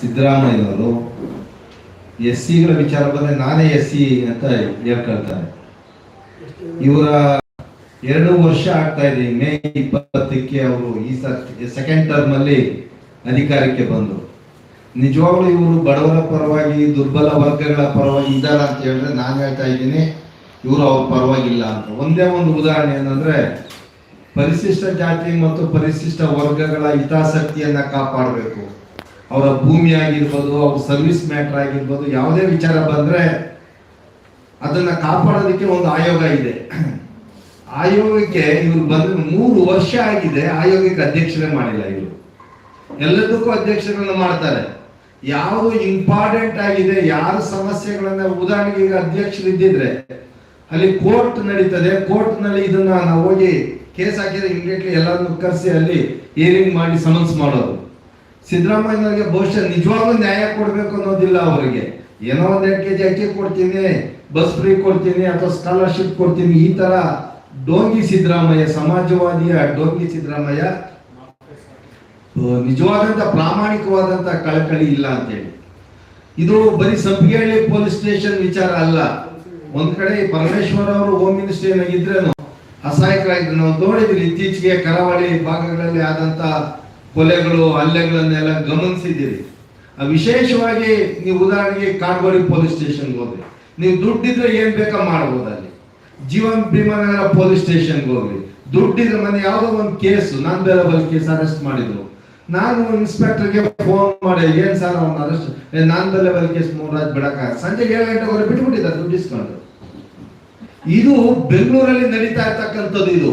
ಸಿದ್ದರಾಮಯ್ಯನವರು ಎಸ್ ಸಿಗಳ ವಿಚಾರ ಬಂದ್ರೆ ನಾನೇ ಎಸ್ ಸಿ ಅಂತ ಹೇಳ್ಕೊಳ್ತಾರೆ. ಇವರ ಎರಡು ವರ್ಷ ಆಗ್ತಾ ಇದೆ, ಮೇ ಇಪ್ಪತ್ತಕ್ಕೆ ಅವರು ಈ ಸೆಕೆಂಡ್ ಟರ್ಮ್ ಅಲ್ಲಿ ಅಧಿಕಾರಕ್ಕೆ ಬಂದರು ನಿಜವಾಗ್ಲೂ ಇವರು ಬಡವರ ಪರವಾಗಿ, ದುರ್ಬಲ ವರ್ಗಗಳ ಪರವಾಗಿ ಇದ್ದಾರೆ ಅಂತ ಹೇಳಿದ್ರೆ ನಾನು ಹೇಳ್ತಾ ಇದ್ದೀನಿ, ಇವರು ಅವ್ರ ಪರವಾಗಿಲ್ಲ ಅಂತ. ಒಂದೇ ಒಂದು ಉದಾಹರಣೆ ಏನಂದ್ರೆ, ಪರಿಶಿಷ್ಟ ಜಾತಿ ಮತ್ತು ಪರಿಶಿಷ್ಟ ವರ್ಗಗಳ ಹಿತಾಸಕ್ತಿಯನ್ನ ಕಾಪಾಡಬೇಕು. ಅವರ ಭೂಮಿ ಆಗಿರ್ಬೋದು ಅವ್ರ ಸರ್ವಿಸ್ ಮ್ಯಾಟರ್ ಆಗಿರ್ಬೋದು, ಯಾವುದೇ ವಿಚಾರ ಬಂದ್ರೆ ಅದನ್ನ ಕಾಪಾಡೋದಕ್ಕೆ ಒಂದು ಆಯೋಗ ಇದೆ. ಆಯೋಗಕ್ಕೆ ಇವ್ರು ಬಂದ್ರೆ ಮೂರು ವರ್ಷ ಆಗಿದೆ, ಆಯೋಗಕ್ಕೆ ಅಧ್ಯಕ್ಷರೇ ಮಾಡಿಲ್ಲ ಇವರು. ಎಲ್ಲದಕ್ಕೂ ಅಧ್ಯಕ್ಷರನ್ನು ಮಾಡ್ತಾರೆ. ಯಾವುದು ಇಂಪಾರ್ಟೆಂಟ್ ಆಗಿದೆ, ಯಾರ ಸಮಸ್ಯೆಗಳನ್ನ ಉದಾಹರಣೆಗೆ ಈಗ ಅಧ್ಯಕ್ಷರು ಇದ್ದಿದ್ರೆ ಅಲ್ಲಿ ಕೋರ್ಟ್ ನಡೀತದೆ ಕೋರ್ಟ್ನಲ್ಲಿ ಇದನ್ನ ನಾವು ಹೋಗಿ ಕೇಸ್ ಹಾಕಿದ್ರೆ ಇಮಿಡಿಯೇಟ್ಲಿ ಎಲ್ಲರನ್ನು ಕರೆಸಿ ಅಲ್ಲಿ ಹಿಯರಿಂಗ್ ಮಾಡಿ ಸಮನ್ಸ್ ಮಾಡೋದು. ಸಿದ್ದರಾಮಯ್ಯನವರಿಗೆ ಬಹುಶಃ ನಿಜವಾಗ್ಲೂ ನ್ಯಾಯ ಕೊಡಬೇಕು ಅನ್ನೋದಿಲ್ಲ ಅವರಿಗೆ. ಏನೋ ಒಂದ್ ಎರಡು ಕೆಜಿ ಅಕ್ಕಿ ಕೊಡ್ತೀನಿ ಬಸ್ ಫ್ರೀ ಕೊಡ್ತೀನಿ ಅಥವಾ ಸ್ಕಾಲರ್ಶಿಪ್ ಕೊಡ್ತೀನಿ, ಈ ತರ ಡೋಂಗಿ ಸಿದ್ದರಾಮಯ್ಯ, ಸಮಾಜವಾದಿಯ ಡೋಂಗಿ ಸಿದ್ದರಾಮಯ್ಯ ನಿಜವಾದಂತ ಪ್ರಾಮಾಣಿಕವಾದಂತ ಕಳಕಳಿ ಇಲ್ಲ ಅಂತೇಳಿ. ಇದು ಬರೀ ಸಂಪಿಗೆಹಳ್ಳಿ ಪೊಲೀಸ್ ಸ್ಟೇಷನ್ ವಿಚಾರ ಅಲ್ಲ. ಒಂದ್ ಕಡೆ ಪರಮೇಶ್ವರ್ ಅವರು ಹೋಮ್ ಮಿನಿಸ್ಟರ್ ಏನಾಗಿದ್ರೇನು ಅಸಹಾಯಕರಾಗಿದ್ರು. ನಾವು ನೋಡಿದ್ರಿ ಇತ್ತೀಚೆಗೆ ಕರಾವಳಿ ಭಾಗಗಳಲ್ಲಿ ಆದಂತ ಕೊಲೆಗಳು, ಹಲ್ಲೆಗಳನ್ನೆಲ್ಲ ಗಮನಿಸಿದ್ದೀರಿ. ವಿಶೇಷವಾಗಿ ನೀವು ಉದಾಹರಣೆಗೆ ಕಾಡ್ಗೋಡಿ ಪೊಲೀಸ್ ಸ್ಟೇಷನ್ಗೆ ಹೋಗ್ರಿ ನೀವು ದುಡ್ಡಿದ್ರೆ ಏನ್ ಬೇಕಾ ಮಾಡ್ಬೋದು ಅಲ್ಲಿ. ಜೀವನ್ ಭೀಮನಗರ ಪೊಲೀಸ್ ಸ್ಟೇಷನ್ಗೆ ಹೋಗ್ರಿ ದುಡ್ಡಿದ್ರೆ ಮನೆ ಯಾವುದೋ ಒಂದು case non bailable case arrest ಮಾಡಿದ್ರು. ನಾನು ಇನ್ಸ್ಪೆಕ್ಟರ್ಗೆ ಫೋನ್ ಮಾಡಿ, ಏನ್ ಸರ್ ಅವ್ನ ಅರೆಸ್ಟ್ ನಾನ್ ಲೆವೆಲ್ ಕೇಸ್ ಮೂರಾಜ್ ಬಿಡಕ ಸಂಜೆ ಏಳು ಗಂಟೆವರೆಗೆ ಬಿಟ್ಬಿಟ್ಟಿದ್ದಾರೆ ದುಡ್ಡು ಇಸ್ಕೊಂಡು. ಇದು ಬೆಂಗಳೂರಲ್ಲಿ ನಡೀತಾ ಇರ್ತಕ್ಕಂಥದ್ದು ಇದು.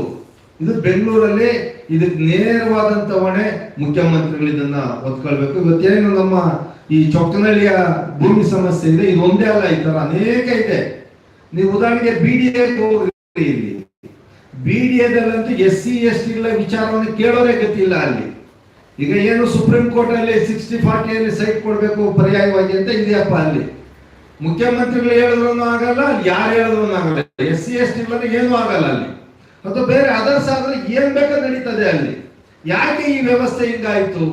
ಇದು ಬೆಂಗಳೂರಲ್ಲಿ ಇದಕ್ಕೆ ನೇರವಾದಂತ ಹೊಣೆ ಮುಖ್ಯಮಂತ್ರಿಗಳು ಇದನ್ನ ಒತ್ಕೊಳ್ಬೇಕು ಇವತ್ತೇನು ನಮ್ಮ ಈ ಚೊಕ್ಕನಹಳ್ಳಿಯ ಭೂಮಿ ಸಮಸ್ಯೆ ಇದೆ, ಇದು ಒಂದೇ ಅಲ್ಲ, ಈ ತರ ಅನೇಕ ಇದೆ. ನೀವು ಉದಾಹರಣೆಗೆ ಬಿ ಡಿ ಹೋಗ್ರಿ ಇಲ್ಲಿ. ಬಿ ಡಿ ಎದಲ್ಲಂತೂ ಎಸ್ ಸಿ ಎಸ್ ಟಿಗಳ ವಿಚಾರವನ್ನು ಕೇಳೋರೇ ಗತಿ ಇಲ್ಲ ಅಲ್ಲಿ. ಈಗ ಏನು ಸುಪ್ರೀಂ ಕೋರ್ಟ್ ಅಲ್ಲಿ ಸಿಕ್ಸ್ಟಿ ಫಾರ್ಟಿಯಲ್ಲಿ ಸೈಟ್ ಕೊಡಬೇಕು ಪರ್ಯಾಯವಾಗಿ ಅಂತ ಇದೆಯಪ್ಪ ಅಲ್ಲಿ. ಮುಖ್ಯಮಂತ್ರಿಗಳು ಹೇಳಿದ್ರು ಆಗಲ್ಲ ಯಾರು ಹೇಳಿದ್ರು ಆಗಲ್ಲ. ಎಸ್ ಸಿ ಎಸ್ ಟಿ ಏನು ಆಗಲ್ಲ ಅಲ್ಲಿ. ಮತ್ತು ಬೇರೆ ಅದರ್ಸ್ ಆದ್ರೆ ಏನ್ ಬೇಕಾದ್ರೆ ನಡೀತದೆ ಅಲ್ಲಿ. ಯಾಕೆ ಈ ವ್ಯವಸ್ಥೆ ಹಿಂಗಾಯ್ತು?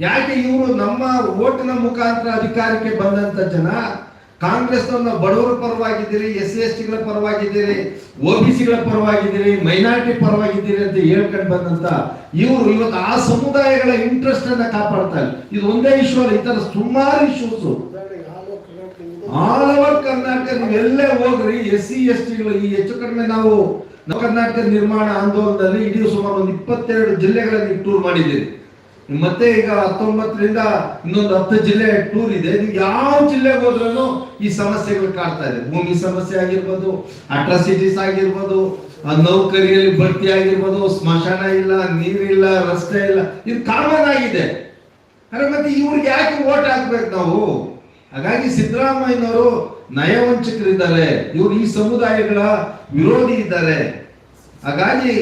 ಯಾಕೆ ಇವರು ನಮ್ಮ ಓಟಿನ ಮುಖಾಂತರ ಅಧಿಕಾರಕ್ಕೆ ಬಂದಂತ ಜನ ಕಾಂಗ್ರೆಸ್ನವ್ರನ್ನ ಬಡವರ ಪರವಾಗಿದ್ದೀರಿ, ಎಸ್ ಸಿ ಎಸ್ ಟಿಗಳ ಪರವಾಗಿದ್ದೀರಿ, ಒ ಬಿ ಸಿಗಳ ಪರವಾಗಿದ್ದೀರಿ, ಮೈನಾರಿಟಿ ಪರವಾಗಿದ್ದೀರಿ ಅಂತ ಹೇಳ್ಕೊಂಡು ಬಂದಂತ ಇವರು ಇವತ್ತು ಆ ಸಮುದಾಯಗಳ ಇಂಟ್ರೆಸ್ಟ್ ಅನ್ನ ಕಾಪಾಡ್ತಾ ಇದು ಒಂದೇ ಇಶ್ಯೂ ಅಲ್ಲ, ಈ ತರ ಸುಮಾರು ಇಶ್ಯೂಸ್ ಆಲ್ ಓವರ್ ಕರ್ನಾಟಕ ನೀವೆಲ್ಲೇ ಹೋಗ್ರಿ, ಎಸ್ ಸಿ ಎಸ್ ಟಿಗಳು ಈ ಹೆಚ್ಚು ಕಡಿಮೆ ನಾವು ನವ ಕರ್ನಾಟಕ ನಿರ್ಮಾಣ ಆಂದೋಲನದಲ್ಲಿ ಇಡೀ ಸುಮಾರು ಒಂದು ಇಪ್ಪತ್ತೆರಡು ಜಿಲ್ಲೆಗಳಲ್ಲಿ ಟೂರ್ ಮಾಡಿದ್ದೀರಿ. ಮತ್ತೆ ಈಗ ಹತ್ತೊಂಬತ್ತರಿಂದ ಇನ್ನೊಂದು ಹತ್ತು ಜಿಲ್ಲೆ ಟೂರ್ ಇದೆ. ನೀವು ಯಾವ ಜಿಲ್ಲೆಗೆ ಹೋದ್ರೂ ಈ ಸಮಸ್ಯೆಗಳು ಕಾಡ್ತಾ ಇದೆ. ಭೂಮಿ ಸಮಸ್ಯೆ ಆಗಿರ್ಬೋದು ಅಟ್ರಾಸಿಟೀಸ್ ಆಗಿರ್ಬೋದು, ನೌಕರಿಯಲ್ಲಿ ಭರ್ತಿ ಆಗಿರ್ಬೋದು, ಸ್ಮಶಾನ ಇಲ್ಲ ನೀರಿಲ್ಲ ರಸ್ತೆ ಇಲ್ಲ. ಇದು ಕಾಮನ್ ಆಗಿದೆ. ಅರೆ, ಮತ್ತೆ ಇವ್ರಿಗೆ ಯಾಕೆ ಓಟ್ ಹಾಕ್ಬೇಕು ನಾವು? ಹಾಗಾಗಿ ಸಿದ್ದರಾಮಯ್ಯನವರು ನಯವಂಚಕರಿದ್ದಾರೆ ಇವರು ಈ ಸಮುದಾಯಗಳ ವಿರೋಧಿ ಇದ್ದಾರೆ. ಹಾಗಾಗಿ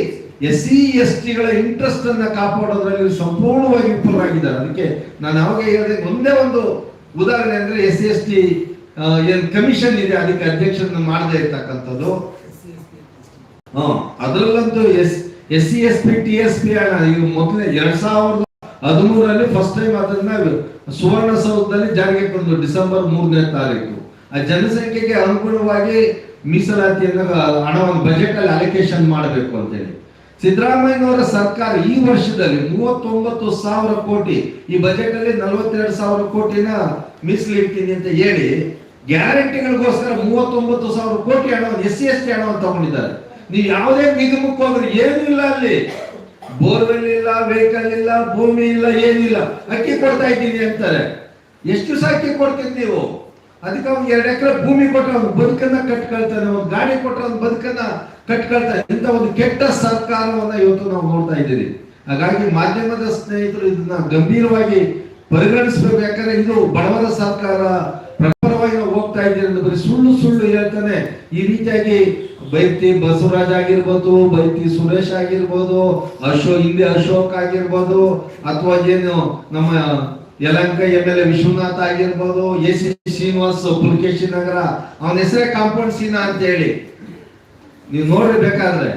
ಎಸ್ ಸಿ ಎಸ್ ಟಿಗಳ ಇಂಟ್ರೆಸ್ಟ್ ಅನ್ನ ಕಾಪಾಡೋದ್ರಲ್ಲಿ ಸಂಪೂರ್ಣವಾಗಿ ಸಂಪೂರ್ಣವಾಗಿ ಆಗಿದ್ದಾರೆ ಅದಕ್ಕೆ ನಾನು ಯಾವಾಗ ಹೇಳಿದೆ, ಒಂದೇ ಒಂದು ಉದಾಹರಣೆ ಅಂದ್ರೆ ಎಸ್ ಸಿ ಎಸ್ ಟಿ ಏನ್ ಕಮಿಷನ್ ಇದೆ, ಅದಕ್ಕೆ ಅಧ್ಯಕ್ಷರನ್ನ ಮಾಡದೇ ಇರ್ತಕ್ಕಂಥದ್ದು. ಅದರಲ್ಲಂತೂ S S C S P, T S P ಈಗ ಮೊದಲೇ ಎರಡ್ ಸಾವಿರದ ಹದಿಮೂರರಲ್ಲಿ ಫಸ್ಟ್ ಟೈಮ್ ಅದನ್ನ ಸುವರ್ಣಸೌಧದಲ್ಲಿ ಜಾರಿಗೆ ತಂದು ಡಿಸೆಂಬರ್ ಮೂರನೇ ತಾರೀಕು. ಆ ಜನಸಂಖ್ಯೆಗೆ ಅನುಗುಣವಾಗಿ ಮೀಸಲಾತಿಯನ್ನು ಹಣವನ್ನು ಬಜೆಟ್ ಅಲ್ಲಿ ಅಲೋಕೇಶನ್ ಮಾಡಬೇಕು ಅಂತೇಳಿ. ಸಿದ್ದರಾಮಯ್ಯನವರ ಸರ್ಕಾರ ಈ ವರ್ಷದಲ್ಲಿ ಮೂವತ್ತೊಂಬತ್ತು ಸಾವಿರ ಕೋಟಿ, ಈ ಬಜೆಟ್ ಅಲ್ಲಿ ನಲವತ್ತೆರಡು ಸಾವಿರ ಕೋಟಿನ ಮೀಸಲಿಡ್ತೀನಿ ಅಂತ ಹೇಳಿ ಗ್ಯಾರಂಟಿಗಳಿಗೋಸ್ಕರ ಮೂವತ್ತೊಂಬತ್ತು ಸಾವಿರ ಕೋಟಿ ಹಣವನ್ನು ಎಸ್ ಸಿ ಎಸ್ ಟಿ ಹಣವನ್ನು ತಗೊಂಡಿದ್ದಾರೆ. ನೀವು ಯಾವುದೇ ನಿಗಮಕ್ಕೆ ಹೋದ್ರೆ ಏನಿಲ್ಲ ಅಲ್ಲಿ. ಬೋರ್ವೆಲ್ ಇಲ್ಲ, ವೆಹಿಕಲ್ ಇಲ್ಲ, ಭೂಮಿ ಇಲ್ಲ ಏನಿಲ್ಲ ಅಕ್ಕಿ ಕೊಡ್ತಾ ಇದ್ದೀನಿ ಅಂತಾರೆ. ಎಷ್ಟು ಸಹ ಅಕ್ಕಿ ಕೊಡ್ತೀನಿ ನೀವು? ಅದಕ್ಕೆ ಅವ್ನು ಎರಡು ಎಕರೆ ಭೂಮಿ ಕೊಟ್ಟರೆ ಅವ್ನು ಬದುಕನ್ನ ಕಟ್ಕೊಳ್ತಾನೆ. ಒಂದು ಗಾಡಿ ಕೊಟ್ಟರೆ ಅವ್ನು ಬದುಕನ್ನ ಕಟ್ಕೊಳ್ತಾನೆ ಇಂಥ ಒಂದು ಕೆಟ್ಟ ಸರ್ಕಾರವನ್ನ ಇವತ್ತು ನಾವು ನೋಡ್ತಾ ಇದ್ದೀವಿ ಹಾಗಾಗಿ ಮಾಧ್ಯಮದ ಸ್ನೇಹಿತರು ಇದನ್ನ ಗಂಭೀರವಾಗಿ ಪರಿಗಣಿಸಬೇಕು. ಯಾಕಂದ್ರೆ ಇದು ಬಡವರ ಸರ್ಕಾರ ಪ್ರಬಲವಾಗಿ ನಾವು ಹೋಗ್ತಾ ಅಂತ ಬರೀ ಸುಳ್ಳು ಸುಳ್ಳು ಹೇಳ್ತಾನೆ. ಈ ರೀತಿಯಾಗಿ ಬೈತಿ ಬಸವರಾಜ್ ಆಗಿರ್ಬೋದು, ಬೈತಿ ಸುರೇಶ್ ಆಗಿರ್ಬೋದು, ಅಶೋಕ್ ಇಲ್ಲಿ ಅಶೋಕ್ ಆಗಿರ್ಬೋದು, ಅಥವಾ ಏನು ನಮ್ಮ Yelahanka M L A Vishwanath ಆಗಿರ್ಬೋದು, ಎ ಸಿ ಶ್ರೀನಿವಾಸ್ ಪುಲಕೇಶಿ ನಗರ, ಅವನ ಹೆಸರೇ ಕಾಂಪೌಂಡ್ ಸೀನಾ ಅಂತ ಹೇಳಿ. ನೀವು ನೋಡ್ರಿ ಬೇಕಾದ್ರೆ.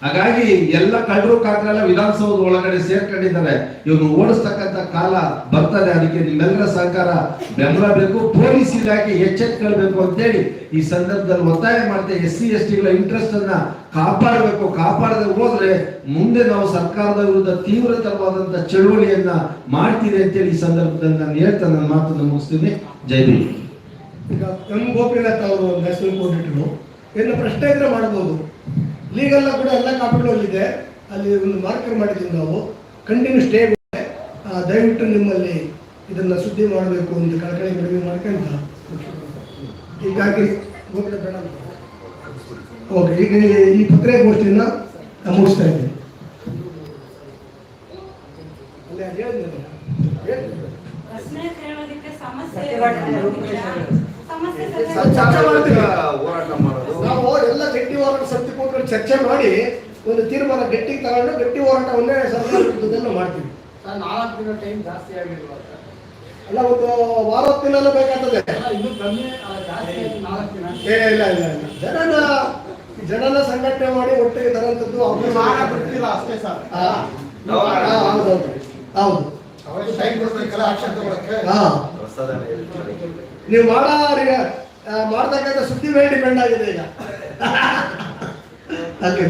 ಹಾಗಾಗಿ ಎಲ್ಲ ಕಳ್ಳರು ಕಾಕರೆಲ್ಲ ವಿಧಾನಸೌಧ ಒಳಗಡೆ ಸೇರ್ಕೊಂಡಿದ್ದಾರೆ. ಇವನು ಓಡಿಸ್ತಕ್ಕಂತ ಕಾಲ ಬರ್ತದೆ. ಅದಕ್ಕೆ ನಿಮ್ಮೆಲ್ಲರ ಸಹಕಾರ ಬೆಂಬಲ ಬೇಕು. ಪೊಲೀಸ್ ಇಲಾಖೆ ಎಚ್ಚೆತ್ಕೊಳ್ಬೇಕು ಅಂತೇಳಿ ಈ ಸಂದರ್ಭದಲ್ಲಿ ಒತ್ತಾಯ ಮಾಡ್ತೇವೆ ಎಸ್ ಸಿ, ಎಸ್ ಟಿಗಳ ಇಂಟ್ರೆಸ್ಟ್ ಅನ್ನ ಕಾಪಾಡಬೇಕು. ಕಾಪಾಡದೆ ಹೋದ್ರೆ ಮುಂದೆ ನಾವು ಸರ್ಕಾರದ ವಿರುದ್ಧ ತೀವ್ರತರವಾದಂತ ಚಳುವಳಿಯನ್ನ ಮಾಡ್ತೀರಿ ಅಂತೇಳಿ ಈ ಸಂದರ್ಭದಲ್ಲಿ ನಾನು ಹೇಳ್ತಾ ನನ್ನ ಮಾತನ್ನು ಮುಗಿಸ್ತೀನಿ. ಜೈ ಭೀಮ್. ಈಗ ಎಂ ಗೋಪಿನಾಥ್ ಅವರು ನ್ಯಾಷನಲ್ ಕೋರ್ಡಿನೇಟರು ಏನು ಪ್ರಶ್ನೆ ಇದ್ರೆ ಮಾಡ್ಬೋದು. ಲೀಗಲ್ ಕೂಡ ಎಲ್ಲ ಕಾಪಿಗಳಲ್ಲಿದೆ ಅಲ್ಲಿ ಒಂದು ಮಾರ್ಕರ್ ಮಾಡಿದ್ದೀವಿ ನಾವು. ಕಂಟಿನ್ಯೂ ಸ್ಟೇ ದಯವಿಟ್ಟು ನಿಮ್ಮಲ್ಲಿ ಇದನ್ನ ಸುದ್ದಿ ಮಾಡಬೇಕು ಅಂತ ಕಳಕಳಿ ಕಡಿಮೆ ಮಾಡ್ಕೊಂತ. ಹೀಗಾಗಿ ಓಕೆ ಈಗ ಈ- ಪತ್ರಿಕಾಗೋಷ್ಠಿಯನ್ನ ನಾನು ಮುಗಿಸ್ತಾ ಇದ್ದೀನಿ. ಸಮಸ್ಯೆ. ಹೋರಾಟ ನಾವು ಎಲ್ಲ ಗಟ್ಟಿ ಹೋರಾಟ ಸಮಿತಿ ಕೂತ್ಕೊಂಡು ಚರ್ಚೆ ಮಾಡಿ ಒಂದು ತೀರ್ಮಾನ ಗಟ್ಟಿಗೆ ತಗೊಂಡು ಗಟ್ಟಿ ಹೋರಾಟವನ್ನೇ ಸರ್ಕಾರ ವಿರುದ್ಧದಲ್ಲಿ ಮಾಡ್ತೀವಿ. ಸರ್ ನಾಲ್ಕು ದಿನ ಟೈಮ್ ಜಾಸ್ತಿ ಆಗಿಲ್ವಾ ಅಲ್ಲ ಒಂದು ವಾರ ದಿನ ಬೇಕಾಗ್ತದೆ. ಏ ಇಲ್ಲ ಇಲ್ಲ ಇಲ್ಲ. ಜನನ ಜನನ ಸಂಘಟನೆ ಮಾಡಿ ಒಟ್ಟಿಗೆ ತರಂತದ್ದು ಅವ್ರು ಮಾಡ ಬಿಡ್ತಿಲ್ಲ ಅಷ್ಟೇ ಸರ್? ಹೌದು ಹೌದು. ಟೈಮ್ ಕೊಡ್ಬೇಕಲ್ಲ ಆಕ್ಷನ್ ತಗೊಳಕ್ಕೆ? ಹಾ. ನೀವು ಮಾಡೋರಿಗೆ ಮಾಡ್ತಕ್ಕಂಥ ಸುದ್ದಿ ಮೇಲೆ ಡಿಪೆಂಡ್ ಆಗಿದೆ ಈಗ ಅದಕ್ಕೆ